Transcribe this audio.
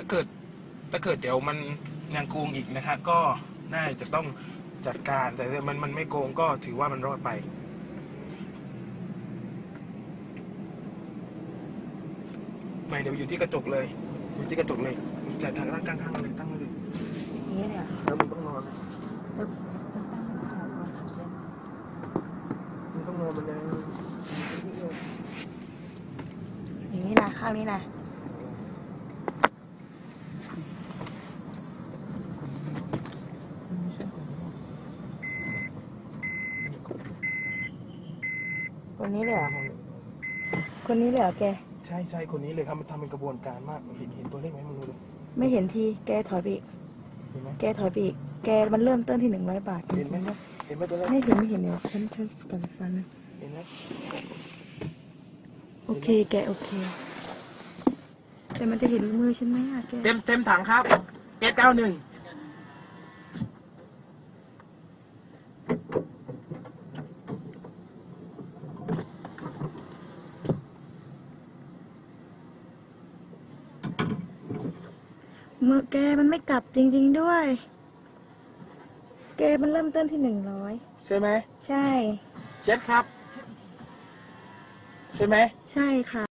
ถ้าเกิดถ้าเกิดเดี๋ยวมันยังโกงอีกนะฮะก็น่าจะต้องจัดการแต่ถ้ามันมันไม่โกงก็ถือว่ามันรอดไป ไม่เดี๋ยวอยู่ที่กระจกเลยอยู่ที่กระจกเลยจ่ายทางด้านข้างๆเลยตั้งไว้เลยอย่างนี้เนี่ยแล้วมึงต้องนอนนะแล้วมันตั้งไม่ได้โทรศัพท์ฉันมึงต้องนอนมันเลยอย่างนี้นะข้างนี้นะ ไม่ใช่ของมึง คนนี้เลยเหรอคนนี้เลยเหรอแก ใช่ใช่คนนี้เลยครับมันทำเป็นกระบวนการมากเห็นเห็นตัวเลขไหมมึงดูดิไม่เห็นที แกถอยไปอีก เห็นไหมแกถอยไปอีก แกมันเริ่มต้นที่หนึ่งร้อยบาทเห็นไหมเห็นไหมตัวเลขไม่เห็นไม่เห็นเดี๋ยวฉันฉันจับฟันนะเห็นไหมโอเค แกโอเค แต่มันจะเห็นมือฉันไหมอะแก เต็มเต็มถังครับเอสเก้าหนึ่ง มือแกมันไม่กลับจริง ๆด้วย แกมันเริ่มต้นที่หนึ่งร้อยใช่ไหมใช่ เช็ดครับ ใช่ไหมใช่ค่ะ